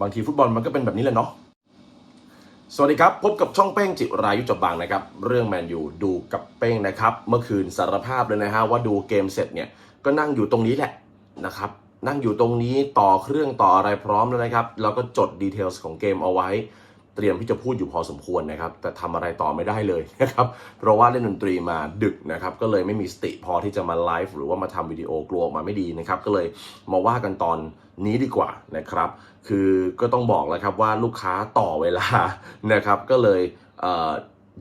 บางทีฟุตบอลมันก็เป็นแบบนี้แหละเนาะสวัสดีครับ พบกับช่องเป้งจิรายุจบบางนะครับ เรื่องแมนยูดูกับเป้งนะครับ เมื่อคืนสารภาพเลยนะฮะว่าดูเกมเสร็จเนี่ยก็นั่งอยู่ตรงนี้แหละนะครับ นั่งอยู่ตรงนี้ต่อเครื่องต่ออะไรพร้อมแล้วนะครับ แล้วก็จดดีเทลส์ของเกมเอาไว้ เตรียมที่จะพูดอยู่พอสมควรนะครับ แต่ทำอะไรต่อไม่ได้เลยนะครับ เพราะว่าเล่นดนตรีมาดึกนะครับ ก็เลยไม่มีสติพอที่จะมาไลฟ์หรือว่ามาทำวิดีโอกลัวออกมาไม่ดีนะครับ ก็เลยมาว่ากันตอนนี้ดีกว่านะครับ คือก็ต้องบอกแล้วครับว่าลูกค้าต่อเวลานะครับ ก็เลยเออ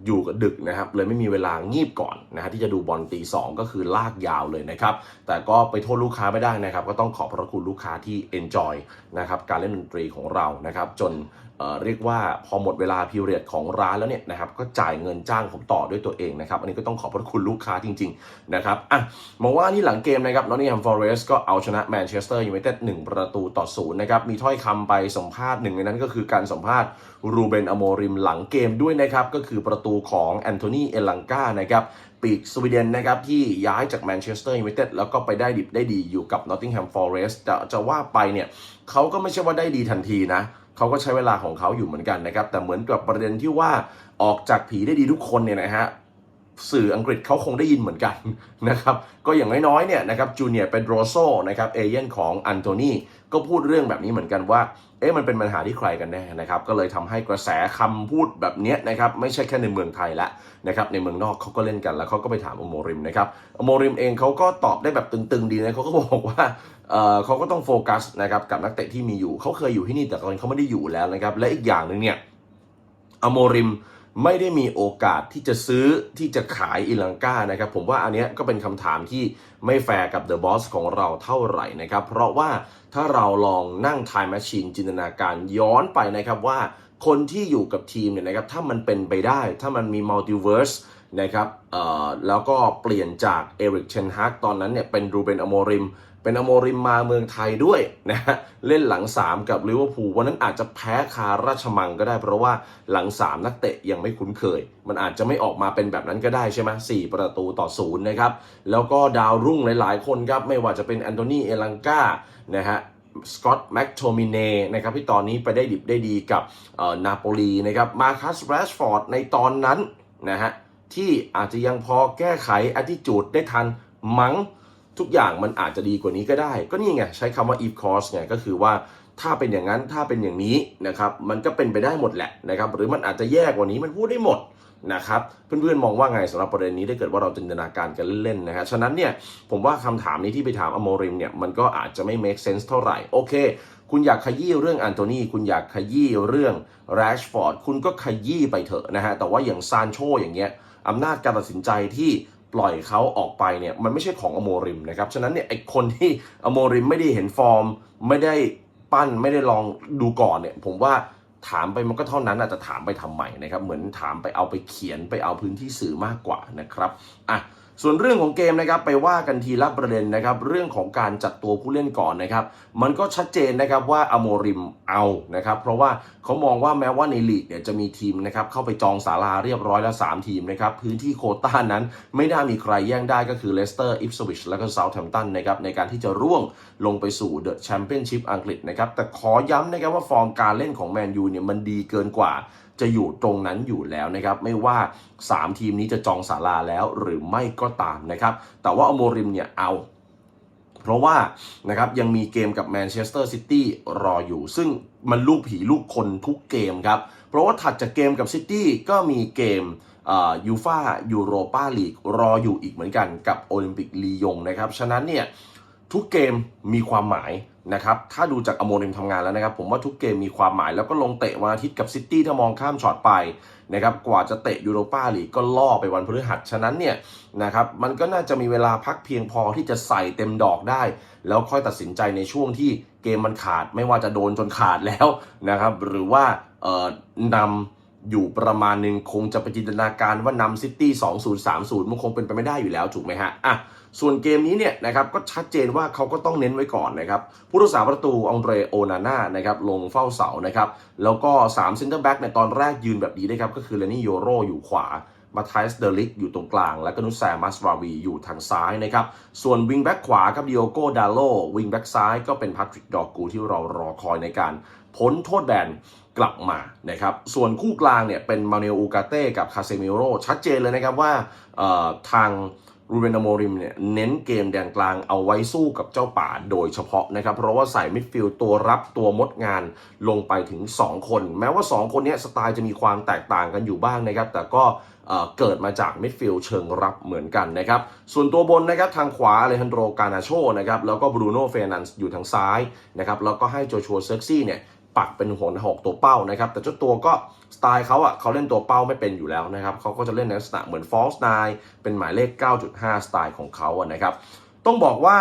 อยู่กับดึกนะครับเลยไม่มีเวลางีบก่อนนะฮะที่จะดูบอลตีสองก็คือลากยาวเลยนะครับ แต่ก็ไปโทษลูกค้าไม่ได้นะครับ ก็ต้องขอบพระคุณลูกค้าที่ enjoy นะครับการเล่นดนตรีของเรานะครับ จน เอ่อเรียกว่าพอหมดเวลาพิเรียดของร้านแล้วเนี่ยนะครับก็จ่ายเงินจ้างผมต่อด้วยตัวเองนะครับ อันนี้ก็ต้องขอบพระคุณลูกค้าจริง ๆ นะครับอะมาว่านี่หลังเกมนะครับนอตติงแฮมฟอร์เรสต์ก็เอาชนะแมนเชสเตอร์ยูไนเต็ด1ประตูต่อศูนย์นะครับ มีถ้อยคำไปสัมภาษณ์หนึ่งในนั้นก็คือการสัมภาษณ์รูเบนอโมริมหลังเกมด้วยนะครับ ก็คือประตูของแอนโทนีเอลังกานะครับปีกสวีเดนนะครับที่ย้ายจากแมนเชสเตอร์ยูไนเต็ดแล้วก็ไปได้ดิบได้ดีอยู่กับนอตติงแฮมฟอเรสต์จะจะว่าไปเนี่ยเขาก็ไม่ใช่ว่าได้ดีทันทีนะเเขาก็ใช้เวลาของเขาอยู่เหมือนกันนะครับ แต่เหมือนกับประเด็นที่ว่าออกจากผีได้ดีทุกคนเนี่ยนะฮะ สื่ออังกฤษเขาคงได้ยินเหมือนกันนะครับ ก็อย่างน้อยๆเนี่ยนะครับจูเนียร์เปโดรโซนะครับเอเย่นของอันโทนีก็พูดเรื่องแบบนี้เหมือนกันว่าเอ๊ะมันเป็นปัญหาที่ใครกันแน่นะครับ ก็เลยทำให้กระแสคำพูดแบบเนี้ยนะครับไม่ใช่แค่ในเมืองไทยละนะครับในเมืองนอกเขาก็เล่นกันแล้วเขาก็ไปถามอโมริมนะครับอโมริมเองเขาก็ตอบได้แบบตึงๆดีนะเขาก็บอกว่าเออเขาก็ต้องโฟกัสนะครับกับนักเตะที่มีอยู่เขาเคยอยู่ที่นี่แต่ตอนนี้เขาไม่ได้อยู่แล้วนะครับและอีกอย่างหนึ่งเนี่ยอโมริม ไม่ได้มีโอกาสที่จะซื้อที่จะขายอิลังกานะครับ ผมว่าอันเนี้ยก็เป็นคำถามที่ไม่แฟร์กับเดอะบอสของเราเท่าไหร่นะครับ เพราะว่าถ้าเราลองนั่ง Time Machine จินตนาการย้อนไปนะครับว่าคนที่อยู่กับทีมเนี่ยนะครับถ้ามันเป็นไปได้ ถ้ามันมีมัลติเวิร์สนะครับแล้วก็เปลี่ยนจากเอริกเชนฮากตอนนั้นเนี่ยเป็นรูเบนอโมริม เป็นอโมริมมาเมืองไทยด้วยนะฮะเล่นหลัง 3 กับลิเวอร์พูลวันนั้นอาจจะแพ้คาราชมังก็ได้ เพราะว่าหลัง 3 นักเตะยังไม่คุ้นเคย มันอาจจะไม่ออกมาเป็นแบบนั้นก็ได้ใช่ไหมสี่ประตูต่อศูนย์นะครับแล้วก็ดาวรุ่งหลาย ๆ คนครับไม่ว่าจะเป็นแอนโทนีเอลังกานะฮะสกอตแม็กโทมิเน่นะครับที่ตอนนี้ไปได้ดิบได้ดีกับนาโปลีนะครับมาคัสแรชฟอร์ดในตอนนั้นนะฮะที่อาจจะยังพอแก้ไขอ t ติจูดได้ทันมั้ง ทุกอย่างมันอาจจะดีกว่านี้ก็ได้ ก็นี่ไงใช้คำว่า if course ไงก็คือว่าถ้าเป็นอย่างนั้นถ้าเป็นอย่างนี้นะครับมันก็เป็นไปได้หมดแหละนะครับหรือมันอาจจะแย่กว่านี้มันพูดได้หมดนะครับเพื่อนๆมองว่าไงสำหรับประเด็นนี้ถ้าเกิดว่าเราจินตนาการกันเล่นๆนะฮะฉะนั้นเนี่ยผมว่าคำถามนี้ที่ไปถามอโมริมเนี่ยมันก็อาจจะไม่ make sense เท่าไหร่โอเค คุณอยากขยี้เรื่องอันโทนีคุณอยากขยี้เรื่องแรชฟอร์ดคุณก็ขยี้ไปเถอะนะฮะแต่ว่าอย่างซานโชอย่างเงี้ยอำนาจการตัดสินใจที่ ปล่อยเขาออกไปเนี่ยมันไม่ใช่ของอโมริมนะครับ ฉะนั้นเนี่ยไอคนที่อโมริมไม่ได้เห็นฟอร์ม ไม่ได้ปั้นไม่ได้ลองดูก่อนเนี่ย ผมว่าถามไปมันก็เท่านั้นอาจจะถามไปทำไมนะครับ เหมือนถามไปเอาไปเขียนไปเอาพื้นที่สื่อมากกว่านะครับอะ ส่วนเรื่องของเกมนะครับไปว่ากันทีละประเด็นนะครับเรื่องของการจัดตัวผู้เล่นก่อนนะครับมันก็ชัดเจนนะครับว่าอโมริมเอานะครับเพราะว่าเขามองว่าแม้ว่าในลีกเนี่ยจะมีทีมนะครับเข้าไปจองศาลาเรียบร้อยแล้ว 3 ทีมนะครับพื้นที่โคต้านั้นไม่น่ามีใครแย่งได้ก็คือเลสเตอร์อิฟสวิชและก็เซาท์แฮมป์ตันนะครับในการที่จะร่วงลงไปสู่เดอะแชมเปี้ยนชิพอังกฤษนะครับแต่ขอย้ำนะครับว่าฟอร์มการเล่นของแมนยูเนี่ยมันดีเกินกว่า จะอยู่ตรงนั้นอยู่แล้วนะครับ ไม่ว่า 3 ทีมนี้จะจองศาลาแล้วหรือไม่ก็ตามนะครับ แต่ว่าอโมริมเนี่ยเอาเพราะว่านะครับยังมีเกมกับแมนเชสเตอร์ซิตี้รออยู่ ซึ่งมันลูกผีลูกคนทุกเกมครับ เพราะว่าถัดจากเกมกับซิตี้ก็มีเกมยูฟายูโรปาลีกรออยู่อีกเหมือนกันกับโอลิมปิกลียงนะครับ ฉะนั้นเนี่ยทุกเกมมีความหมาย นะครับ ถ้าดูจากอโมริมทำงานแล้วนะครับ ผมว่าทุกเกมมีความหมายแล้วก็ลงเตะวันอาทิตย์กับซิตี้ถ้ามองข้ามช็อตไปนะครับ กว่าจะเตะยูโรปาลีกก็ล่อไปวันพฤหัส ฉะนั้นเนี่ยนะครับ มันก็น่าจะมีเวลาพักเพียงพอที่จะใส่เต็มดอกได้ แล้วค่อยตัดสินใจในช่วงที่เกมมันขาด ไม่ว่าจะโดนจนขาดแล้วนะครับ หรือว่าเอ่อนำอยู่ประมาณหนึ่งคงจะไปจินตนาการว่านำซิตี้ 2-0 3-0 มันคงเป็นไปไม่ได้อยู่แล้วถูกไหมฮะ อะ ส่วนเกมนี้เนี่ยนะครับก็ชัดเจนว่าเขาก็ต้องเน้นไว้ก่อนนะครับผู้รักษาประตูองเดรโอนาน่านะครับลงเฝ้าเสานะครับแล้วก็3เซนเตอร์แบ็กในตอนแรกยืนแบบนี้นะครับก็คือเลนี่โยโรอยู่ขวามาไทส์เดลิกอยู่ตรงกลาง และก็นุสแซมัสราวีอยู่ทางซ้ายนะครับ ส่วนวิงแบ็กขวาครับดิโอโกดาโลวิงแบ็กซ้ายก็เป็นพาทริกดอกกูที่เรารอคอยในการพ้นโทษแบนกลับมานะครับ ส่วนคู่กลางเนี่ยเป็นมาเนลอูกาเต้กับคาเซมิโรชัดเจนเลยนะครับว่าทาง รูเบนอโมริมเนี่ยเน้นเกมแดนกลางเอาไว้สู้กับเจ้าป่าโดยเฉพาะนะครับ เพราะว่าใส่มิดฟิลด์ตัวรับตัวมดงานลงไปถึง 2 คน แม้ว่า 2 คนนี้สไตล์จะมีความแตกต่างกันอยู่บ้างนะครับ แต่ก็เกิดมาจากมิดฟิลด์เชิงรับเหมือนกันนะครับ ส่วนตัวบนนะครับทางขวาเลฮันโดกานาโชนะครับแล้วก็บรูโน่เฟรนันส์อยู่ทางซ้ายนะครับแล้วก็ให้โจชัวเซ็กซี่เนี่ยปักเป็นหัวหอกตัวเป้านะครับ แต่เจ้าตัวก็ สไตล์เขาอะเขาเล่นตัวเป้าไม่เป็นอยู่แล้วนะครับเขาก็จะเล่นในลักษณะเหมือนฟอลส์ไนเป็นหมายเลข 9.5 สไตล์ของเขาอะนะครับ ต้องบอกว่า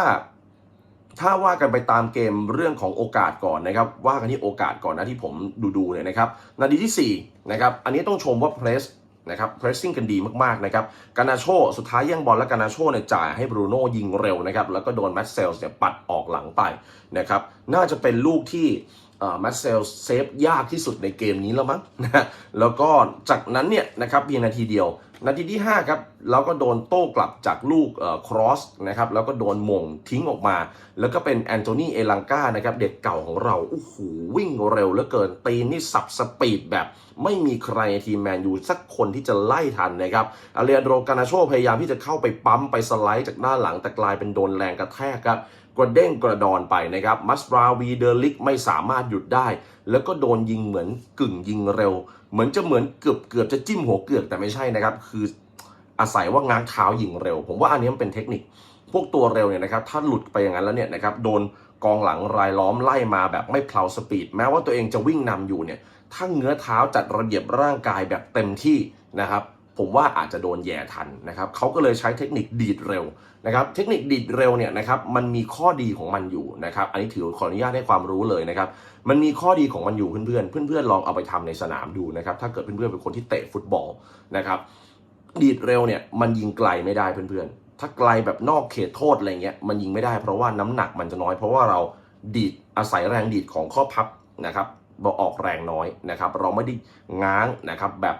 ถ้าว่ากันไปตามเกมเรื่องของโอกาสก่อนนะครับ ว่ากันที่โอกาสก่อนนะที่ผมดูดูเนี่ยนะครับ นาทีที่4นะครับอันนี้ต้องชมว่าเพรสนะครับ pressing กันดีมากๆนะครับ กานาโชสุดท้ายแย่งบอลและกานาโชเนี่ยจ่ายให้บรูโน่ยิงเร็วนะครับ แล้วก็โดนแมตเซลส์เนี่ยปัดออกหลังไปนะครับ น่าจะเป็นลูกที่ มตเซลเซฟยากที่สุดในเกมนี้แล้วมั้งนะแล้วก็จากนั้นเนี่ยนะครับเพียงนาทีเดียว นาทีที่ 5 ครับแล้วก็โดนโต้กลับจากลูกครอสนะครับแล้วก็โดนมงทิ้งออกมา แล้วก็เป็นแอนโทนีเอลังกานะครับเด็กเก่าของเราโอ้โหวิ่งเร็วเหลือเกิน ตีนนี่สับสปีดแบบ ไม่มีใครในทีมแมนยูสักคนที่จะไล่ทันนะครับอเลียโดรกานาโชพยายามที่จะเข้าไปปั๊มไปสไลด์จากด้านหลังแต่กลายเป็นโดนแรงกระแทกครับ กระเด้งกระดอนไปนะครับมัสราวีเดอลิกไม่สามารถหยุดได้ แล้วก็โดนยิงเหมือนกึ่งยิงเร็ว เหมือนจะเหมือนเกือบเกือบจะจิ้มหัวเกือกแต่ไม่ใช่นะครับ คืออาศัยว่าง้างเท้ายิงเร็ว ผมว่าอันนี้มันเป็นเทคนิค พวกตัวเร็วเนี่ยนะครับถ้าหลุดไปอย่างนั้นแล้วเนี่ยนะครับโดนกองหลังรายล้อมไล่มาแบบไม่เพลาสปีดแม้ว่าตัวเองจะวิ่งนำอยู่เนี่ยถ้าเงื้อเท้าจัดระเบียบร่างกายแบบเต็มที่นะครับ ผมว่าอาจจะโดนแย่ทันนะครับเขาก็เลยใช้เทคนิคดีดเร็วนะครับ เทคนิคดีดเร็วเนี่ยนะครับมันมีข้อดีของมันอยู่นะครับ อันนี้ถือขออนุญาตให้ความรู้เลยนะครับ มันมีข้อดีของมันอยู่เพื่อนๆเพื่อนๆลองเอาไปทำในสนามดูนะครับ ถ้าเกิดเพื่อนๆเป็นคนที่เตะฟุตบอลนะครับ ดีดเร็วเนี่ยมันยิงไกลไม่ได้เพื่อนๆ ถ้าไกลแบบนอกเขตโทษอะไรเงี้ยมันยิงไม่ได้เพราะว่าน้ำหนักมันจะน้อย เพราะว่าเราดีดอาศัยแรงดีดของข้อพับนะครับเราออกแรงน้อยนะครับ เราไม่ได้ง้างนะครับแบบ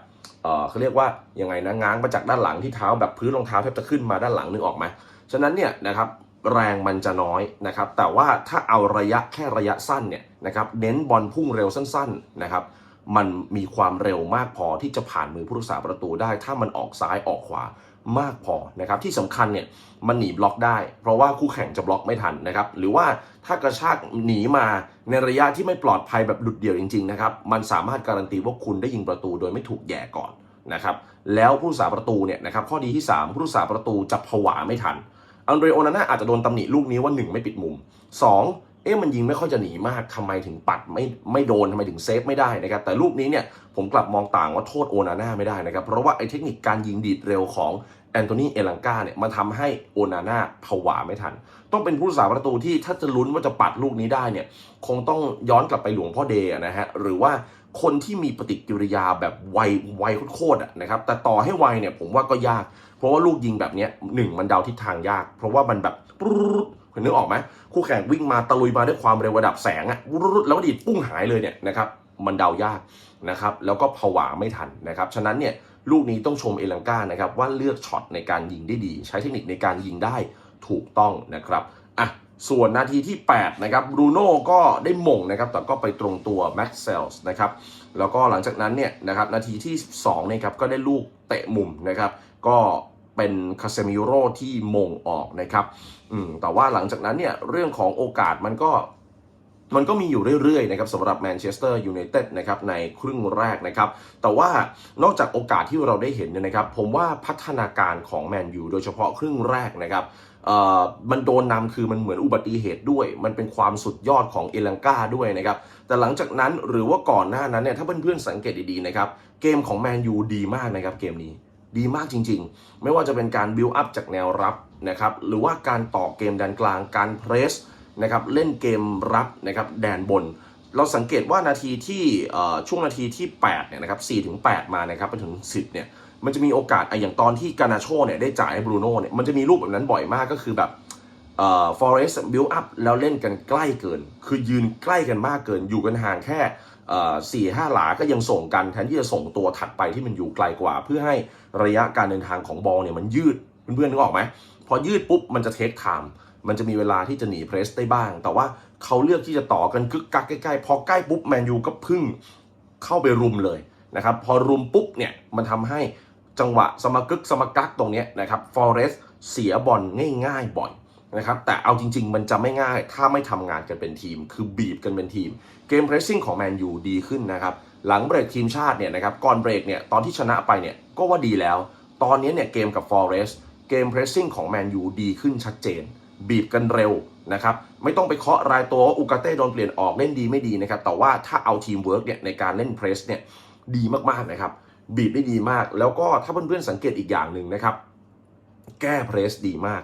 เขาเรียกว่ายังไงนะง้างมาจากด้านหลังที่เท้าแบบพื้นรองเท้าแทบจะขึ้นมาด้านหลังนึกออกไหมฉะนั้นเนี่ยนะครับแรงมันจะน้อยนะครับ แต่ว่าถ้าเอาระยะแค่ระยะสั้นเนี่ยนะครับเน้นบอลพุ่งเร็วสั้นๆนะครับ มันมีความเร็วมากพอที่จะผ่านมือผู้รักษาประตูได้ ถ้ามันออกซ้ายออกขวา มากพอนะครับที่สำคัญเนี่ยมันหนีบล็อกได้ เพราะว่าคู่แข่งจะบล็อกไม่ทันนะครับหรือว่าถ้ากระชากหนีมาในระยะที่ไม่ปลอดภัยแบบหลุดเดี่ยวจริงๆนะครับมันสามารถการันตีว่าคุณได้ยิงประตูโดยไม่ถูกแย่ก่อนนะครับแล้วผู้รักษาประตูเนี่ยนะครับข้อดีที่ 3 ผู้รักษาประตูจะผวาไม่ทันอันเดรโอนาน่าอาจจะโดนตำหนิลูกนี้ว่า 1 ไม่ปิดมุม 2 เอ๊ะมันยิงไม่ค่อยจะหนีมากทำไมถึงปัดไม่ไม่โดนทำไมถึงเซฟไม่ได้นะครับ แต่ลูกนี้เนี่ยผมกลับมองต่างว่าโทษโอนาน่าไม่ได้นะครับ เพราะว่าไอ้เทคนิคการยิงดีดเร็วของแอนโทนีเอลังกาเนี่ยมันทำให้โอนาน่าผวาไม่ทัน ต้องเป็นผู้รักษาประตูที่ถ้าจะลุ้นว่าจะปัดลูกนี้ได้เนี่ยคงต้องย้อนกลับไปหลวงพ่อเดย์นะฮะหรือว่าคนที่มีปฏิกิริยาแบบไวไวโคตรๆอะนะครับ แต่ต่อให้ไวเนี่ยผมว่าก็ยาก เพราะว่าลูกยิงแบบนี้หนึ่งมันเดาทิศทางยาก เพราะว่ามันแบบ คุณนึกออกไหมคู่แข่งวิ่งมาตะลุยมาด้วยความเร็วระดับแสงอะรุดแล้วดีดปุ้งหายเลยเนี่ยนะครับมันเดายากนะครับแล้วก็ผวาไม่ทันนะครับฉะนั้นเนี่ยลูกนี้ต้องชมเอลังกานะครับว่าเลือกช็อตในการยิงได้ดี ใช้เทคนิคในการยิงได้ถูกต้องนะครับอะส่วนนาทีที่ 8 นะครับบรูโน่ก็ได้มงนะครับ แต่ก็ไปตรงตัวแม็กเซลส์นะครับ แล้วก็หลังจากนั้นเนี่ยนะครับนาทีที่2นะครับก็ได้ลูกเตะมุมนะครับ ก็ เป็นคาเซมิโร่ที่มงออกนะครับอืมแต่ว่าหลังจากนั้นเนี่ยเรื่องของโอกาสมันก็มันก็มีอยู่เรื่อยๆนะครับสำหรับแมนเชสเตอร์ยูไนเต็ดนะครับในครึ่งแรกนะครับ แต่ว่านอกจากโอกาสที่เราได้เห็นเนี่ยนะครับ ผมว่าพัฒนาการของแมนยูโดยเฉพาะครึ่งแรกนะครับมันโดนนำคือมันเหมือนอุบัติเหตุด้วย มันเป็นความสุดยอดของเอลังกาด้วยนะครับ แต่หลังจากนั้นหรือว่าก่อนหน้านั้นเนี่ยถ้าเพื่อนๆสังเกตดีๆนะครับ เกมของแมนยูดีมากนะครับเกมนี้ ดีมากจริง ๆ ไม่ว่าจะเป็นการบิลอัพจากแนวรับนะครับหรือว่าการต่อเกมแดนกลางการเพรสนะครับเล่นเกมรับนะครับแดนบน เราสังเกตว่านาทีที่ช่วงนาทีที่8เนี่ยนะครับ4ถึง8มานะครับไปถึง 10เนี่ยมันจะมีโอกาสไออย่างตอนที่กานาโชเนี่ยได้จ่ายให้บรูโน่เนี่ยมันจะมีรูปแบบนั้นบ่อยมากก็คือแบบเอ่อ Forest build up แล้วเล่นกันใกล้เกิน คือยืนใกล้กันมากเกิน อยู่กันห่างแค่ สี่ห้าหลาก็ยังส่งกันแทนที่จะส่งตัวถัดไปที่มันอยู่ไกลกว่า เพื่อให้ระยะการเดินทางของบอลเนี่ยมันยืดเพื่อนๆนึกออกไหมพอยืดปุ๊บมันจะเทคไทม์มันจะมีเวลาที่จะหนีเพรสได้บ้าง แต่ว่าเขาเลือกที่จะต่อกันกึกกักใกล้ๆ พอใกล้ปุ๊บแมนยูก็พึ่งเข้าไปรุมเลยนะครับ พอรุมปุ๊บเนี่ยมันทำให้จังหวะสมกึกสมกักตรงนี้นะครับฟอเรสเสียบอลง่ายๆบ่อย นะครับแต่เอาจริง ๆ มันจะไม่ง่ายถ้าไม่ทำงานกันเป็นทีม คือบีบกันเป็นทีม เกมเพรสซิ่งของแมนยูดีขึ้นนะครับหลังเบรกทีมชาติเนี่ยนะครับก่อนเบรกเนี่ยตอนที่ชนะไปเนี่ยก็ว่าดีแล้ว ตอนนี้เนี่ยเกมกับฟอเรสเกมเพรสซิ่งของแมนยูดีขึ้นชัดเจน บีบกันเร็วนะครับไม่ต้องไปเคาะรายตัวว่าอุกาเต้โดนเปลี่ยนออกเล่นดีไม่ดีนะครับแต่ว่าถ้าเอาทีมเวิร์กเนี่ยในการเล่นเพรสเนี่ยดีมากๆนะครับบีบได้ดีมาก แล้วก็ถ้าเพื่อนๆสังเกตอีกอย่างหนึ่งนะครับแก้เพรสดีมาก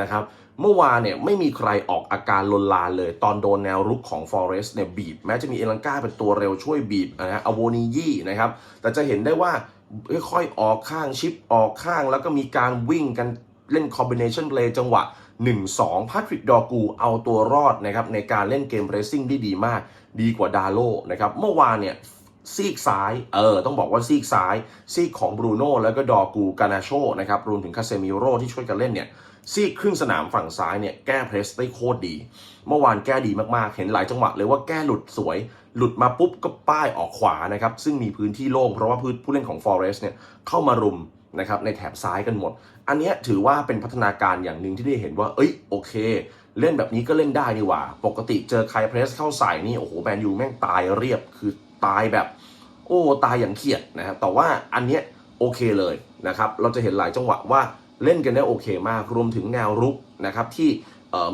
นะครับ เมื่อวานเนี่ยไม่มีใครออกอาการลนลานเลย ตอนโดนแนวรุกของ Forest เนี่ยบีบ แม้จะมีเอลังกาเป็นตัวเร็วช่วยบีบนะฮะอโวนียี่นะครับ แต่จะเห็นได้ว่าค่อยๆออกข้างชิปออกข้าง แล้วก็มีการวิ่งกันเล่นคอมบิเนชันเพลย์จังหวะ 1-2พาทริกดอกูเอาตัวรอดนะครับในการเล่นเกมเรซซิ่งที่ดีมาก ดีกว่าดาโลนะครับเมื่อวานเนี่ยซีกซ้าย เออ ต้องบอกว่าซีกซ้าย ซีกของบรูโน่แล้วก็ดอกู กานาโชนะครับ รวมถึงคาเซมิโร่ที่ช่วยกันเล่นเนี่ย ซีกครึ่งสนามฝั่งซ้ายเนี่ยแก้เพรสได้โคตรดี เมื่อวานแก้ดีมากๆ เห็นหลายจังหวะเลยว่าแก้หลุดสวย หลุดมาปุ๊บก็ป้ายออกขวานะครับ ซึ่งมีพื้นที่โล่งเพราะว่าผู้เล่นของ Forest เนี่ยเข้ามารุมนะครับในแถบซ้ายกันหมด อันนี้ถือว่าเป็นพัฒนาการอย่างหนึ่งที่ได้เห็นว่า เอ้ยโอเค เล่นแบบนี้ก็เล่นได้นี่หว่า ปกติเจอใครเพรสเข้าใส่นี่โอ้โหแมนยูแม่งตายเรียบคือตายแบบ โอ้ตายอย่างเขียดนะครับแต่ว่าอันเนี้ยโอเคเลยนะครับ เราจะเห็นหลายจังหวะว่า เล่นกันได้โอเคมาก รวมถึงแนวรุกนะครับที่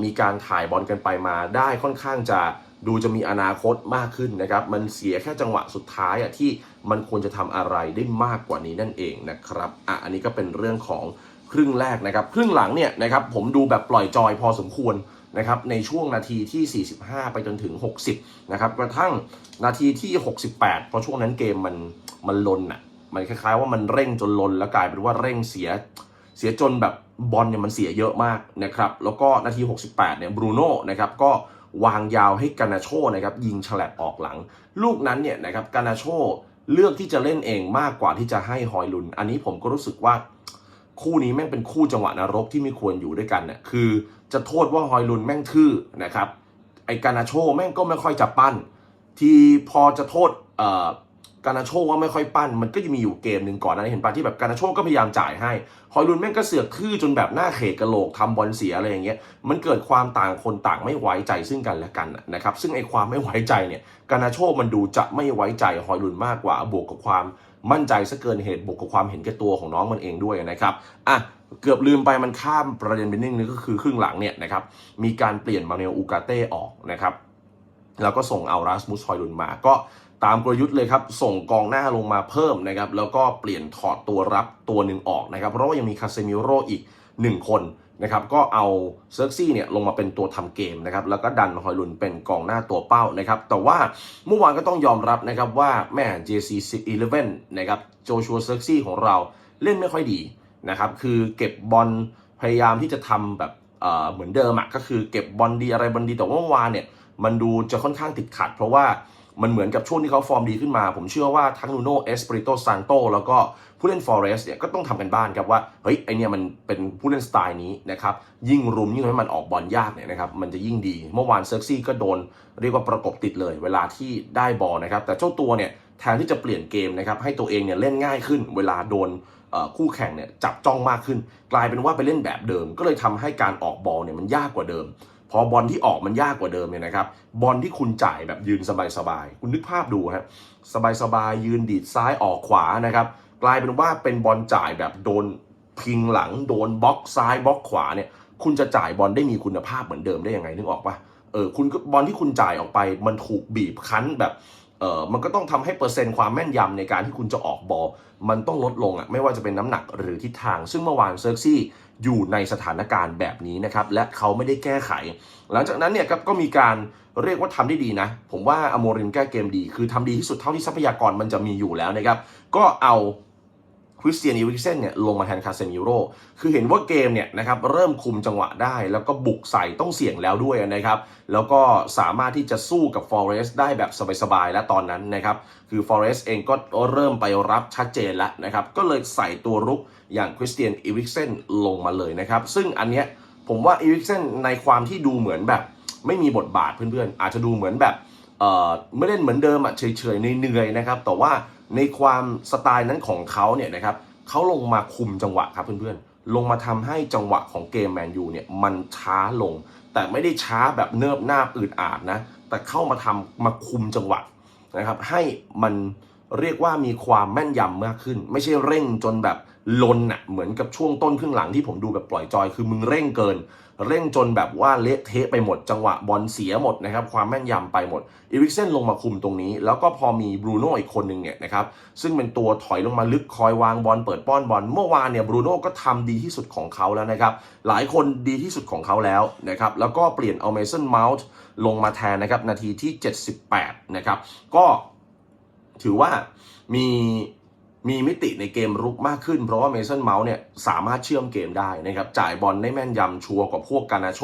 มีการถ่ายบอลกันไปมาได้ค่อนข้างจะดูจะมีอนาคตมากขึ้นนะครับ มันเสียแค่จังหวะสุดท้ายอะที่มันควรจะทำอะไรได้มากกว่านี้นั่นเองนะครับอะอันนี้ก็เป็นเรื่องของครึ่งแรกนะครับ ครึ่งหลังเนี่ยนะครับผมดูแบบปล่อยจอยพอสมควรนะครับในช่วงนาทีที่ 45 ไปจนถึง 60 นะครับกระทั่งนาทีที่ 68 เพราะช่วงนั้นเกมมันมันลนอะมันคล้ายๆว่ามันเร่งจนลนแล้วกลายเป็นว่าเร่งเสีย เสียจนแบบบอลเนี่ยมันเสียเยอะมากนะครับแล้วก็นาที 68เนี่ยบรูโน่นะครับก็วางยาวให้กานาโชนะครับยิงฉลับออกหลัง ลูกนั้นเนี่ยนะครับกานาโชเลือกที่จะเล่นเองมากกว่าที่จะให้ฮอยลุน อันนี้ผมก็รู้สึกว่าคู่นี้แม่งเป็นคู่จังหวะนรกที่ไม่ควรอยู่ด้วยกันเนี่ยคือจะโทษว่าฮอยลุนแม่งทื่อนะครับไอ้กานาโชแม่งก็ไม่ค่อยจะปั้น ที่พอจะโทษเอ่อ กานาโชว่าไม่ค่อยปั้น มันก็จะมีอยู่เกมหนึ่งก่อนนะเห็นปะที่แบบกานาโชก็พยายามจ่ายให้ฮอยลุนแม่งก็เสือกทื่อจนแบบหน้าเขกกระโหลกทำบอลเสียอะไรอย่างเงี้ยมันเกิดความต่างคนต่างไม่ไว้ใจซึ่งกันและกันนะครับซึ่งไอ้ความไม่ไว้ใจเนี่ยกานาโชมันดูจะไม่ไว้ใจฮอยลุนมากกว่าบวกกับความมั่นใจซะเกินเหตุบวกกับความเห็นแก่ตัวของน้องมันเองด้วยนะครับอะเกือบลืมไปมันข้ามประเด็นไปนิดนึงก็คือครึ่งหลังเนี่ยนะครับมีการเปลี่ยนมาเนลอูกาเต้ออกนะครับแล้วก็ส่งเอารัสมุสฮอยลุนมาก็ ตามกลยุทธ์เลยครับ ส่งกองหน้าลงมาเพิ่มนะครับ แล้วก็เปลี่ยนถอดตัวรับตัวหนึ่งออกนะครับ เพราะว่ายังมีคาเซมิโรอีก 1 คนนะครับ ก็เอาเซิร์กซี่เนี่ยลงมาเป็นตัวทำเกมนะครับ แล้วก็ดันฮอยลุนเป็นกองหน้าตัวเป้านะครับ แต่ว่าเมื่อวานก็ต้องยอมรับนะครับว่าแม่ JC11 นะครับโจชัวเซิร์กซี่ของเราเล่นไม่ค่อยดีนะครับ คือเก็บบอลพยายามที่จะทำแบบเอ่อเหมือนเดิมอะก็คือเก็บบอลดีอะไรบอลดีแต่ว่าเมื่อวานเนี่ยมันดูจะค่อนข้างติดขัด เพราะว่า มันเหมือนกับช่วงที่เขาฟอร์มดีขึ้นมา ผมเชื่อว่าทั้งนูโน่เอสปริโตซานโตแล้วก็ผู้เล่นฟอเรสเนี่ยก็ต้องทำกันบ้านครับว่าเฮ้ยไอเนี่ยมันเป็นผู้เล่นสไตล์นี้นะครับยิ่งรุมยิ่งทำให้มันออกบอลยากเนี่ยนะครับมันจะยิ่งดี เมื่อวานเซิร์ซี่ก็โดนเรียกว่าประกบติดเลย เวลาที่ได้บอลนะครับแต่เจ้าตัวเนี่ยแทนที่จะเปลี่ยนเกมนะครับให้ตัวเองเนี่ยเล่นง่ายขึ้น เวลาโดนคู่แข่งเนี่ยจับจ้องมากขึ้น กลายเป็นว่าไปเล่นแบบเดิม ก็เลยทำให้การออกบอลเนี่ยมันยากกว่าเดิม พอบอลที่ออกมันยากกว่าเดิมเนี่ยนะครับ บอลที่คุณจ่ายแบบยืนสบายๆ คุณนึกภาพดูฮะสบายๆ ยืนดีดซ้ายออกขวานะครับ กลายเป็นว่าเป็นบอลจ่ายแบบโดนพิงหลังโดนบล็อกซ้ายบล็อกขวาเนี่ย คุณจะจ่ายบอลได้มีคุณภาพเหมือนเดิมได้ยังไงนึกออกปะเออคุณบอลที่คุณจ่ายออกไปมันถูกบีบคั้นแบบเออมันก็ต้องทำให้เปอร์เซ็นต์ความแม่นยำในการที่คุณจะออกบอลมันต้องลดลงอะไม่ว่าจะเป็นน้ำหนักหรือทิศทาง ซึ่งเมื่อวานเซิร์ซี่ อยู่ในสถานการณ์แบบนี้นะครับ และเขาไม่ได้แก้ไข หลังจากนั้นเนี่ยครับก็มีการเรียกว่าทำได้ดีนะ ผมว่าอโมรินแก้เกมดี คือทำดีที่สุดเท่าที่ทรัพยากรมันจะมีอยู่แล้วนะครับ ก็เอา คริสเตียนอีริกเซนเนี่ยลงมาแทนคาเซมิโร่คือเห็นว่าเกมเนี่ยนะครับเริ่มคุมจังหวะได้ แล้วก็บุกใส่ต้องเสี่ยงแล้วด้วยนะครับ แล้วก็สามารถที่จะสู้กับฟอเรสต์ได้แบบสบายๆ แล้วตอนนั้นนะครับ คือฟอเรสต์เองก็เริ่มไปรับชัดเจนแล้วนะครับ ก็เลยใส่ตัวรุกอย่างคริสเตียนอีริกเซนลงมาเลยนะครับ ซึ่งอันเนี้ยผมว่าอีริกเซนในความที่ดูเหมือนแบบ ไม่มีบทบาทเพื่อนๆ อาจจะดูเหมือนแบบเอ่อไม่เล่นเหมือนเดิมอะเฉยๆเหนื่อยๆนะครับแต่ว่า ในความสไตล์นั้นของเขาเนี่ยนะครับเขาลงมาคุมจังหวะครับเพื่อนๆ ลงมาทำให้จังหวะของเกมแมนยูเนี่ยมันช้าลง แต่ไม่ได้ช้าแบบเนิบหน้าอืดอาดนะ แต่เข้ามาทำมาคุมจังหวะนะครับให้มัน เรียกว่ามีความแม่นยำมากขึ้น ไม่ใช่เร่งจนแบบลนอะเหมือนกับช่วงต้นครึ่งหลังที่ผมดูแบบปล่อยจอยคือมึงเร่งเกิน เร่งจนแบบว่าเละเทะไปหมด จังหวะบอลเสียหมดนะครับ ความแม่นยำไปหมดอีริกเซนลงมาคุมตรงนี้ แล้วก็พอมีบรูโน่อีกคนหนึ่งเนี่ยนะครับ ซึ่งเป็นตัวถอยลงมาลึกคอยวางบอลเปิดป้อนบอลเมื่อวานเนี่ยบรูโน่ก็ทำดีที่สุดของเขาแล้วนะครับ หลายคนดีที่สุดของเขาแล้วนะครับแล้วก็เปลี่ยนเอาเมสันเมาส์ลงมาแทนนะครับนาทีที่ 78นะครับก็ ถือว่ามีมีมิติในเกมรุกมากขึ้น เพราะว่าเมสันเมาส์เนี่ยสามารถเชื่อมเกมได้นะครับจ่ายบอลได้แม่นยำชัวร์กว่าพวกกานาโช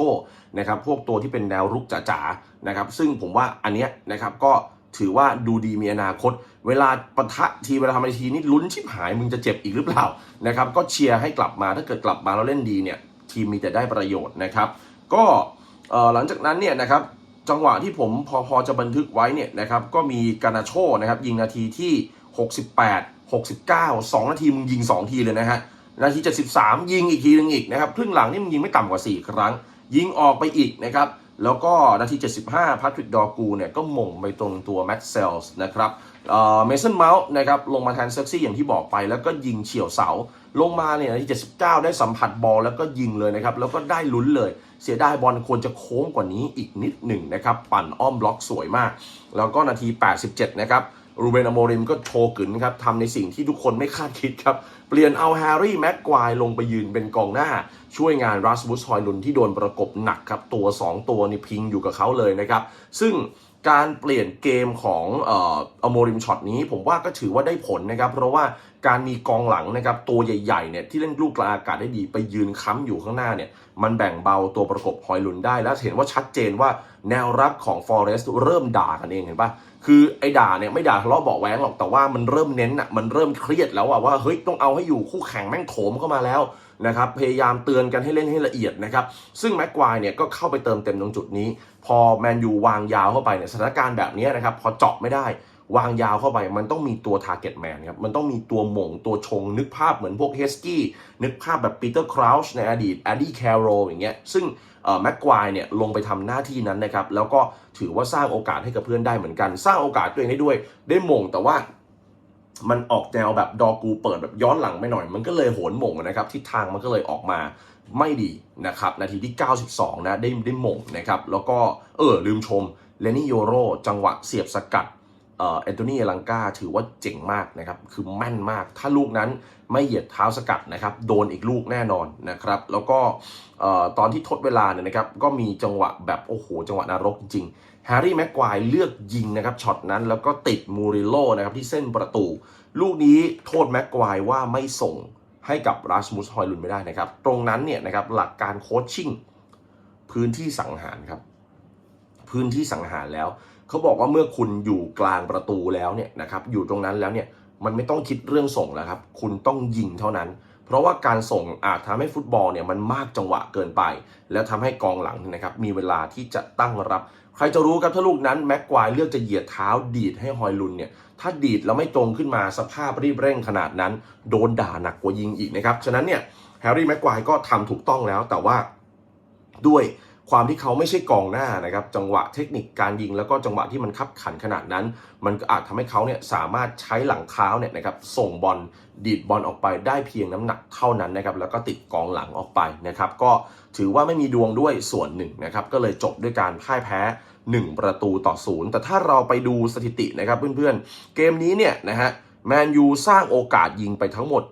นะครับพวกตัวที่เป็นแนวรุกจ๋าๆนะครับซึ่งผมว่าอันเนี้ยนะครับก็ถือว่าดูดีมีอนาคต เวลาปะทะทีเวลาทำอะไรทีนี่ลุ้นชิบหายมึงจะเจ็บอีกหรือเปล่านะครับก็เชียร์ให้กลับมาถ้าเกิดกลับมาแล้วเล่นดีเนี่ยทีมมีแต่ได้ประโยชน์นะครับก็หลังจากนั้นเนี่ยนะครับ จังหวะที่ผมพอพอจะบันทึกไว้เนี่ยนะครับก็มีกานาโชนะครับยิงนาทีที่ 68 69 2 นาทีมึงยิง 2 ทีเลยนะฮะนาที 73 ยิงอีกทีนึงอีกนะครับครึ่งหลังนี่มึงยิงไม่ต่ำกว่า 4 ครั้ง ยิงออกไปอีกนะครับแล้วก็นาที 75 พัทริกดอกูเนี่ยก็หม่งไปตรงตัวแม็กเซลส์นะครับเอ่อเมสันเมาส์นะครับลงมาแทนเซ็กซี่อย่างที่บอกไป แล้วก็ยิงเฉียวเสา ลงมาเนี่ยนาที 79 ได้สัมผัสบอลแล้วก็ยิงเลยนะครับแล้วก็ได้ลุ้นเลย เสียดายบอลควรจะโค้งกว่านี้อีกนิดหนึ่งนะครับ ปั่นอ้อมบล็อกสวยมาก แล้วก็นาที 87 นะครับรูเบนอโมริมก็โชว์กึนครับทำในสิ่งที่ทุกคนไม่คาดคิดครับ เปลี่ยนเอาแฮร์รี่แม็กควายลงไปยืนเป็นกองหน้า ช่วยงานรัสบุสฮอยลุนที่โดนประกบหนักครับ ตัว 2 ตัวนี่พิงอยู่กับเขาเลยนะครับ ซึ่ง การเปลี่ยนเกมของเอ่ออโมริมช็อตนี้ ผมว่าก็ถือว่าได้ผลนะครับ เพราะว่าการมีกองหลังนะครับตัวใหญ่ๆเนี่ยที่เล่นลูกกลางอากาศได้ดีไปยืนค้ำอยู่ข้างหน้าเนี่ยมันแบ่งเบาตัวประกบฮอยลุนได้ แล้วเห็นว่าชัดเจนว่าแนวรับของฟอเรสต์เริ่มด่ากันเองเห็นปะคือไอ้ด่าเนี่ยไม่ด่าทะเลาะเบาะแว้งหรอกแต่ว่ามันเริ่มเน้นอะมันเริ่มเครียดแล้วอะว่าเฮ้ยต้องเอาให้อยู่คู่แข่งแม่งโถมเข้ามาแล้ว นะครับพยายามเตือนกันให้เล่นให้ละเอียดนะครับซึ่งแม็กควายเนี่ยก็เข้าไปเติมเต็มตรงจุดนี้ พอแมนยูวางยาวเข้าไปเนี่ยสถานการณ์แบบนี้นะครับพอเจาะไม่ได้วางยาวเข้าไปมันต้องมีตัวทาร์เก็ตแมนครับ มันต้องมีตัวหม่งตัวชง นึกภาพเหมือนพวกเฮสกี้นึกภาพแบบปีเตอร์คราวช์ในอดีตแอดดี้แคโรอย่างเงี้ยซึ่งแม็กควายเนี่ยลงไปทำหน้าที่นั้นนะครับ แล้วก็ถือว่าสร้างโอกาสให้กับเพื่อนได้เหมือนกัน สร้างโอกาสตัวเองได้ด้วย ได้หม่งแต่ว่า มันออกแนวแบบดอกูเปิดแบบย้อนหลังไปหน่อย มันก็เลยโหนหม่งนะครับทิศทางมันก็เลยออกมาไม่ดีนะครับนาทีที่ 92 นะได้ได้หม่งนะครับแล้วก็เออลืมชมเลนี่โยโรจังหวะเสียบสกัดเอ่อแอนโทนีลังกาถือว่าเจ๋งมากนะครับ คือแม่นมาก ถ้าลูกนั้นไม่เหยียดเท้าสกัดนะครับ โดนอีกลูกแน่นอนนะครับ แล้วก็เอ่อตอนที่ทดเวลาเนี่ยนะครับ ก็มีจังหวะแบบ โอ้โห จังหวะนรกจริงๆ แฮร์รี่แม็กควายเลือกยิงนะครับช็อตนั้นแล้วก็ติดมูริโลนะครับที่เส้นประตู ลูกนี้โทษแม็กควายว่าไม่ส่งให้กับราสมุสฮอยลุนไม่ได้นะครับ ตรงนั้นเนี่ยนะครับหลักการโคชชิ่งพื้นที่สังหารครับ พื้นที่สังหารแล้วเขาบอกว่าเมื่อคุณอยู่กลางประตูแล้วเนี่ยนะครับอยู่ตรงนั้นแล้วเนี่ยมันไม่ต้องคิดเรื่องส่งแล้วครับ คุณต้องยิงเท่านั้น เพราะว่าการส่งอาจทำให้ฟุตบอลเนี่ยมันมากจังหวะเกินไป แล้วทำให้กองหลังนะครับมีเวลาที่จะตั้งรับ ใครจะรู้ครับถ้าลูกนั้นแม็กควายเลือกจะเหยียดเท้าดีดให้ฮอยลุนเนี่ยถ้าดีดแล้วไม่ตรงขึ้นมาสภาพรีบเร่งขนาดนั้น โดนด่าหนักกว่ายิงอีกนะครับฉะนั้นเนี่ยแฮร์รี่แม็กควายก็ทำถูกต้องแล้วแต่ว่าด้วย ความที่เขาไม่ใช่กองหน้านะครับจังหวะเทคนิคการยิงแล้วก็จังหวะที่มันคับขันขนาดนั้น มันก็อาจทำให้เขาเนี่ยสามารถใช้หลังเท้าเนี่ยนะครับส่งบอลดีดบอลออกไปได้เพียงน้ำหนักเท่านั้นนะครับแล้วก็ติดกองหลังออกไปนะครับก็ถือว่าไม่มีดวงด้วยส่วนหนึ่งนะครับก็เลยจบด้วยการพ่ายแพ้ 1 ประตูต่อศูนย์แต่ถ้าเราไปดูสถิตินะครับเพื่อนๆ เกมนี้เนี่ยนะฮะแมนยูสร้างโอกาสยิงไปทั้งหมด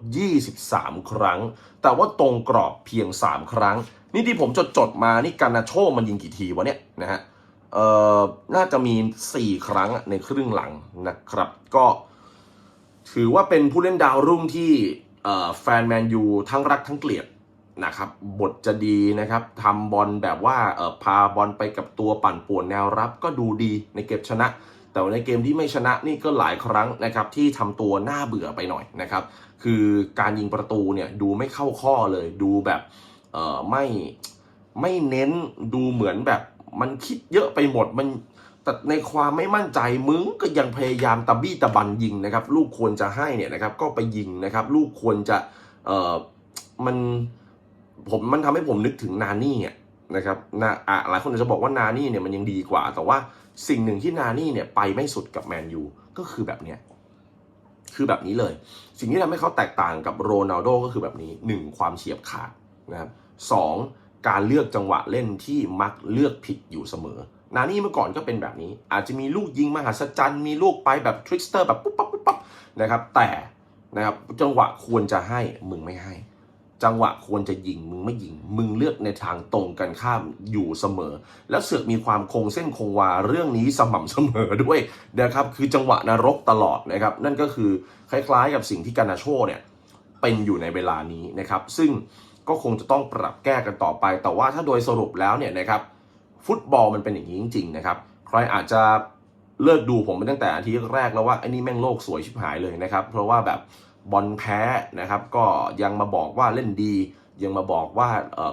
23 ครั้ง แต่ว่าตรงกรอบเพียง 3 ครั้ง นี่ที่ผมจดจดมานี่การนาโชมันยิงกี่ทีวะเนี่ยนะฮะเอ่อน่าจะมี 4 ครั้งในครึ่งหลังนะครับ ก็ ถือว่าเป็นผู้เล่นดาวรุ่งที่แฟนแมนยูทั้งรักทั้งเกลียดนะครับ บทจะดีนะครับทำบอลแบบว่าเอ่อพาบอลไปกับตัวปั่นป่วนแนวรับก็ดูดีในเก็บชนะ แต่ว่าในเกมที่ไม่ชนะนี่ก็หลายครั้งนะครับ ที่ทำตัวน่าเบื่อไปหน่อยนะครับ คือการยิงประตูเนี่ยดูไม่เข้าข้อเลยดูแบบ เอ่อไม่ไม่เน้นดูเหมือนแบบ มันคิดเยอะไปหมดมันแต่ในความไม่มั่นใจมึงก็ยังพยายามตะบี้ตะบันยิงนะครับ ลูกควรจะให้เนี่ยนะครับ ก็ไปยิงนะครับ ลูกควรจะเอ่อมันผมมันทำให้ผมนึกถึงนานี่อะนะครับนาอะหลายคนอาจจะบอกว่านานี่เนี่ยมันยังดีกว่า แต่ว่าสิ่งหนึ่งที่นานี่เนี่ยไปไม่สุดกับแมนยูก็คือแบบเนี้ยคือแบบนี้เลย สิ่งที่ทำให้เขาแตกต่างกับโรนัลโดก็คือแบบนี้ 1. ความเฉียบขาดนะครับ สองการเลือกจังหวะเล่นที่มักเลือกผิดอยู่เสมอ นานี่เมื่อก่อนก็เป็นแบบนี้ อาจจะมีลูกยิงมหัศจรรย์ มีลูกไปแบบทริกสเตอร์แบบปุ๊บปั๊บปุ๊บปั๊บนะครับ แต่นะครับจังหวะควรจะให้มึงไม่ให้ จังหวะควรจะยิงมึงไม่ยิง มึงเลือกในทางตรงกันข้ามอยู่เสมอ แล้วเสือกมีความคงเส้นคงวาเรื่องนี้สม่ำเสมอด้วยนะครับ คือจังหวะนรกตลอดนะครับ นั่นก็คือคล้ายๆกับสิ่งที่กานาโชเนี่ยเป็นอยู่ในเวลานี้นะครับ ซึ่ง ก็คงจะต้องปรับแก้กันต่อไป แต่ว่าถ้าโดยสรุปแล้วเนี่ยนะครับฟุตบอลมันเป็นอย่างนี้จริงๆนะครับใครอาจจะเลิกดูผมไปตั้งแต่อาทิตย์แรกแล้วว่าไอ้นี่แม่งโลกสวยชิบหายเลยนะครับ เพราะว่าแบบบอลแพ้นะครับก็ยังมาบอกว่าเล่นดี ยังมาบอกว่า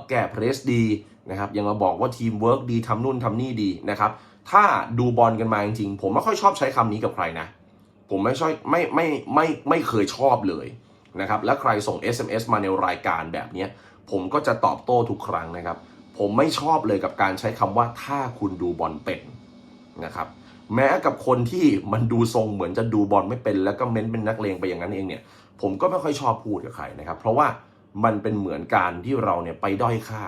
แก้เพรสดีนะครับยังมาบอกว่าทีมเวิร์กดีทำนู่นทำนี่ดีนะครับถ้าดูบอลกันมาจริงๆผมไม่ค่อยชอบใช้คำนี้กับใครนะ ผมไม่ชอบไม่ไม่ไม่ไม่เคยชอบเลย นะครับและใครส่ง SMS มาในรายการแบบนี้ผมก็จะตอบโต้ทุกครั้งนะครับ ผมไม่ชอบเลยกับการใช้คำว่าถ้าคุณดูบอลเป็นนะครับแม้กับคนที่มันดูทรงเหมือนจะดูบอลไม่เป็น แล้วก็เม้นเป็นนักเลงไปอย่างนั้นเองเนี่ย ผมก็ไม่ค่อยชอบพูดกับใครนะครับ เพราะว่ามันเป็นเหมือนการที่เราเนี่ยไปด้อยค่า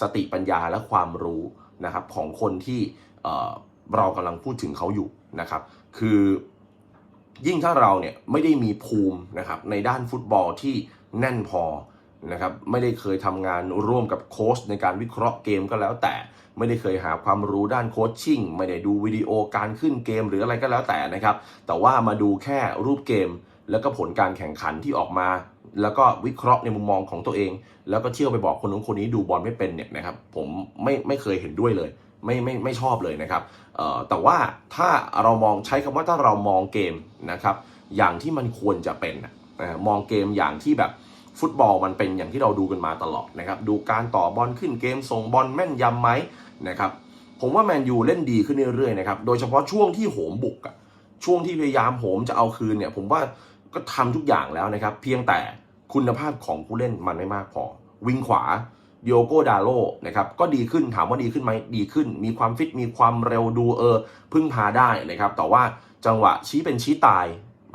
สติปัญญาและความรู้นะครับของคนที่เเรากำลังพูดถึงเขาอยู่นะครับ คือ ยิ่งถ้าเราเนี่ยไม่ได้มีภูมินะครับในด้านฟุตบอลที่แน่นพอนะครับไม่ได้เคยทำงานร่วมกับโค้ชในการวิเคราะห์เกมก็แล้วแต่ไม่ได้เคยหาความรู้ด้านโคชชิ่งไม่ได้ดูวิดีโอการขึ้นเกมหรืออะไรก็แล้วแต่นะครับ แต่ว่ามาดูแค่รูปเกม แล้วก็ผลการแข่งขันที่ออกมา แล้วก็วิเคราะห์ในมุมมองของตัวเอง แล้วก็เที่ยวไปบอกคนนู้นคนนี้ดูบอลไม่เป็นเนี่ยนะครับ ผมไม่ไม่เคยเห็นด้วยเลย ไม่ไม่ไม่ชอบเลยนะครับแต่ว่าถ้าเรามองใช้คำว่าถ้าเรามองเกมนะครับอย่างที่มันควรจะเป็นมองเกมอย่างที่แบบฟุตบอลมันเป็นอย่างที่เราดูกันมาตลอดนะครับดูการต่อบอลขึ้นเกมส่งบอลแม่นยำไหมนะครับผมว่าแมนยูเล่นดีขึ้นเรื่อยๆนะครับโดยเฉพาะช่วงที่โหมบุกอะช่วงที่พยายามโหมจะเอาคืนเนี่ยผมว่าก็ทำทุกอย่างแล้วนะครับ เพียงแต่คุณภาพของผู้เล่นมันไม่มากพอ วิ่งขวา โยโกดาโลนะครับก็ดีขึ้นถามว่าดีขึ้นไหมดีขึ้น มีความฟิตมีความเร็วดูเออพึ่งพาได้นะครับแต่ว่าจังหวะชี้เป็นชี้ตาย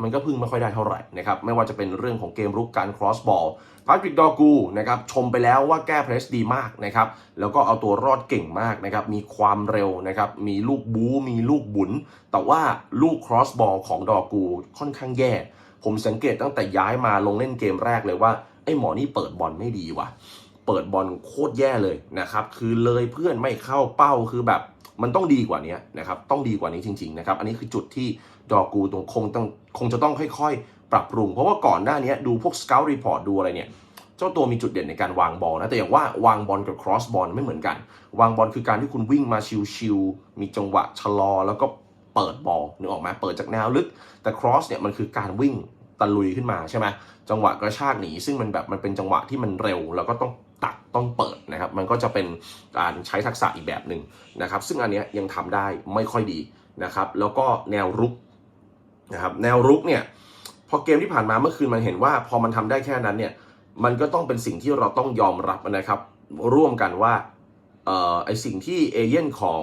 มันก็พึ่งไม่ค่อยได้เท่าไหร่นะครับไม่ว่าจะเป็นเรื่องของเกมรุกการ cross ball พา t ริกดอกูนะครับชมไปแล้วว่าแก้เพรสดีมากนะครับแล้วก็เอาตัวรอดเก่งมากนะครับมีความเร็วนะครับมีลูกบู๊มีลูกบุนแต่ว่าลูก cross ball ของดอกูค่อนข้างแย่ ผมสังเกตตั้งแต่ย้ายมาลงเล่นเกมแรกเลยว่าไอ้หมอนี่เปิดบอลไม่ดีว่ะ เปิดบอลโคตรแย่เลยนะครับ คือเลยเพื่อนไม่เข้าเป้าคือแบบมันต้องดีกว่านี้นะครับ ต้องดีกว่านี้จริง ๆ นะครับ อันนี้คือจุดที่ดอกูตรงคงต้องคงจะต้องค่อยๆ ปรับปรุง เพราะว่าก่อนหน้านี้ดูพวก scout report ดูอะไรเนี่ย เจ้าตัวมีจุดเด่นในการวางบอลนะ แต่อย่างว่าวางบอลกับ cross บอลไม่เหมือนกัน วางบอลคือการที่คุณวิ่งมาชิวๆมีจังหวะชะลอ แล้วก็เปิดบอลนึกออกไหมเปิดจากแนวลึก แต่ cross เนี่ยมันคือการวิ่งตะลุยขึ้นมาใช่ไหมจังหวะกระชากหนีซึ่งมันแบบมันเป็นจังหวะที่มันเร็วแล้วก็ต้อง ตัดต้องเปิดนะครับ มันก็จะเป็นการใช้ทักษะอีกแบบหนึ่งนะครับ ซึ่งอันนี้ยังทำได้ไม่ค่อยดีนะครับ แล้วก็แนวรุกนะครับแนวรุกเนี่ยพอเกมที่ผ่านมาเมื่อคืนมันเห็นว่าพอมันทำได้แค่นั้นเนี่ยมันก็ต้องเป็นสิ่งที่เราต้องยอมรับนะครับ ร่วมกันว่าออไอสิ่งที่เอเย่นของ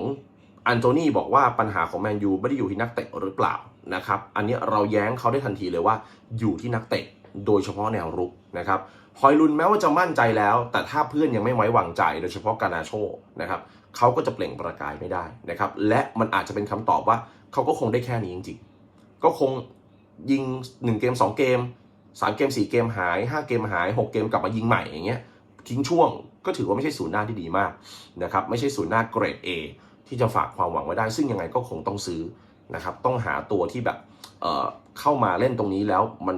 อันโตนีบอกว่าปัญหาของแมนยูไม่ได้อยู่ที่นักเตะหรือเปล่านะครับ อันนี้เราแย้งเขาได้ทันทีเลยว่าอยู่ที่นักเตะโดยเฉพาะแนวรุกนะครับ ฮอยลุนแม้ว่าจะมั่นใจแล้ว แต่ถ้าเพื่อนยังไม่ไว้วางใจ โดยเฉพาะกานาโชนะครับเขาก็จะเปล่งประกายไม่ได้นะครับและมันอาจจะเป็นคำตอบว่าเขาก็คงได้แค่นี้จริงๆ ก็คงยิง 1 เกม 2 เกม 3 เกม 4 เกมหาย 5 เกมหาย 6 เกมกลับมายิงใหม่อย่างเงี้ยทิ้งช่วงก็ถือว่าไม่ใช่ศูนย์หน้าที่ดีมากนะครับไม่ใช่ศูนย์หน้าเกรด A ที่จะฝากความหวังไว้ได้ ซึ่งยังไงก็คงต้องซื้อนะครับต้องหาตัวที่แบบเอ่อเข้ามาเล่นตรงนี้แล้วมัน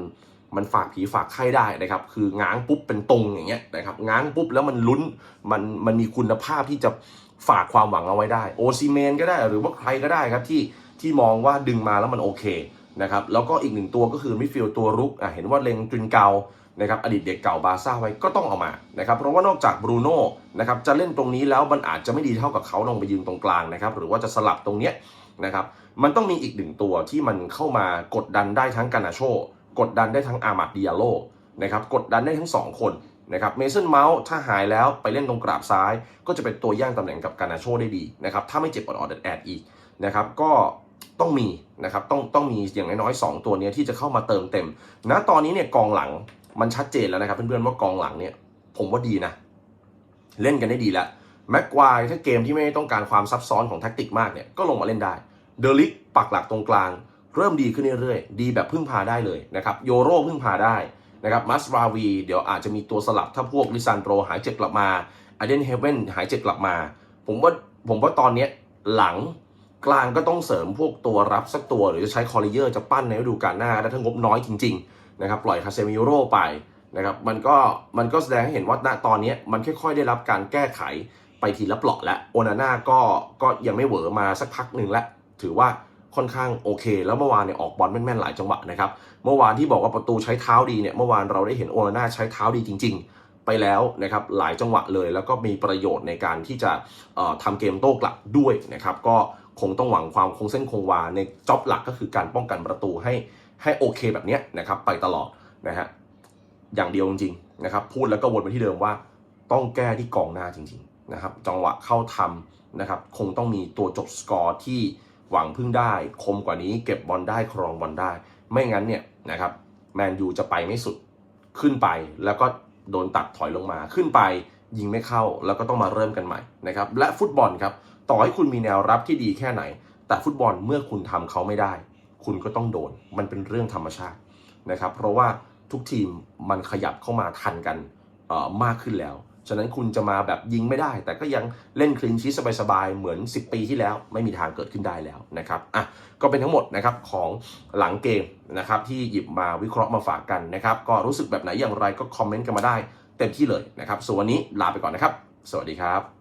มันฝากผีฝากไข้ได้นะครับ คือง้างปุ๊บเป็นตรงอย่างเงี้ยนะครับง้างปุ๊บแล้วมันลุ้นมันมันมีคุณภาพที่จะฝากความหวังเอาไว้ได้โอซิเมนก็ได้หรือว่าใครก็ได้ครับที่ที่มองว่าดึงมาแล้วมันโอเคนะครับแล้วก็อีกหนึ่งตัวก็คือมิฟิลตัวรุกอะเห็นว่าเลงจุนเกานะครับอดีตเด็กเก่าบาซ่าไว้ก็ต้องเอามานะครับเพราะว่านอกจากบรูโน่นะครับจะเล่นตรงนี้แล้วมันอาจจะไม่ดีเท่ากับเขาลงไปยืนตรงกลางนะครับหรือว่าจะสลับตรงเนี้ยนะครับมันต้องมีอีกหนึ่งตัวที่มันเข้ามากดดันได้ทั้งกานาโช กดดันได้ทั้งอามาดดิอาโลนะครับกดดันได้ทั้ง 2 คนนะครับเมสันเมาส์ถ้าหายแล้วไปเล่นตรงกราบซ้าย ก็จะเป็นตัวย่างตำแหน่งกับกานาโชได้ดีนะครับถ้าไม่เจ็บอดอดแอดอีกนะครับก็ต้องมีนะครับต้องต้องมีอย่างน้อยๆ2ตัวนี้ที่จะเข้ามาเติมเต็มณตอนนี้เนี่ยกองหลังมันชัดเจนแล้วนะครับเพื่อนๆว่ากองหลังเนี่ยผมว่าดีนะเล่นกันได้ดีแล้วแม็กควายถ้าเกมที่ไม่ต้องการความซับซ้อนของแท็กติกมากเนี่ยก็ลงมาเล่นได้เดลิกปักหลักตรงกลาง เริ่มดีขึ้นเรื่อยๆ ดีแบบพึ่งพาได้เลยนะครับ โยโรพึ่งพาได้นะครับ มัสราวี เดี๋ยวอาจจะมีตัวสลับถ้าพวกลิซันโตรหายเจ็บกลับมาอเดนเฮเว่นหายเจ็บกลับมา ผมว่าผมว่าตอนนี้หลังกลางก็ต้องเสริมพวกตัวรับสักตัว หรือจะใช้คอริเยอร์จะปั้นในฤดูกาลหน้าแล้ถ้างบน้อยจริงๆนะครับปล่อยคาเซมิโร่ไปนะครับมันก็มันก็แสดงให้เห็นว่าณตอนนี้มันค่อยๆ ได้รับการแก้ไขไปทีละเปลาะและโอนาน่าก็ก็ยังไม่เหวอมาสักพักหนึ่งแล้วถือว่า ค่อนข้างโอเค แล้วเมื่อวานเนี่ยออกบอลแม่นๆหลายจังหวะนะครับเมื่อวานที่บอกว่าประตูใช้เท้าดีเนี่ยเมื่อวานเราได้เห็นโอนาน่าใช้เท้าดีจริง ๆไปแล้วนะครับหลายจังหวะเลย แล้วก็มีประโยชน์ในการที่จะเอ่อทำเกมโต้กลับด้วยนะครับก็คงต้องหวังความคงเส้นคงวาในจ็อบหลักก็คือการป้องกันประตูให้ให้โอเคแบบนี้นะครับไปตลอดนะฮะอย่างเดียวจริงๆนะครับพูดแล้วก็วนไปที่เดิมว่าต้องแก้ที่กองหน้าจริงๆนะครับจังหวะเข้าทำนะครับคงต้องมีตัวจบสกอร์ที่ หวังพึ่งได้ คมกว่านี้เก็บบอลได้ครองบอลได้ ไม่งั้นเนี่ยนะครับแมนยูจะไปไม่สุดขึ้นไปแล้วก็โดนตัดถอยลงมาขึ้นไปยิงไม่เข้าแล้วก็ต้องมาเริ่มกันใหม่นะครับและฟุตบอลครับต่อให้คุณมีแนวรับที่ดีแค่ไหน แต่ฟุตบอลเมื่อคุณทำเขาไม่ได้ คุณก็ต้องโดนมันเป็นเรื่องธรรมชาตินะครับเพราะว่าทุกทีมมันขยับเข้ามาทันกันมากขึ้นแล้ว ฉะนั้นคุณจะมาแบบยิงไม่ได้ แต่ก็ยังเล่นคลีนชีสสบายๆ เหมือน 10 ปีที่แล้วไม่มีทางเกิดขึ้นได้แล้วนะครับอะก็เป็นทั้งหมดนะครับของหลังเกมนะครับที่หยิบมาวิเคราะห์มาฝากกันนะครับ ก็รู้สึกแบบไหนอย่างไรก็คอมเมนต์กันมาได้เต็มที่เลยนะครับส่วนวันนี้ลาไปก่อนนะครับ สวัสดีครับ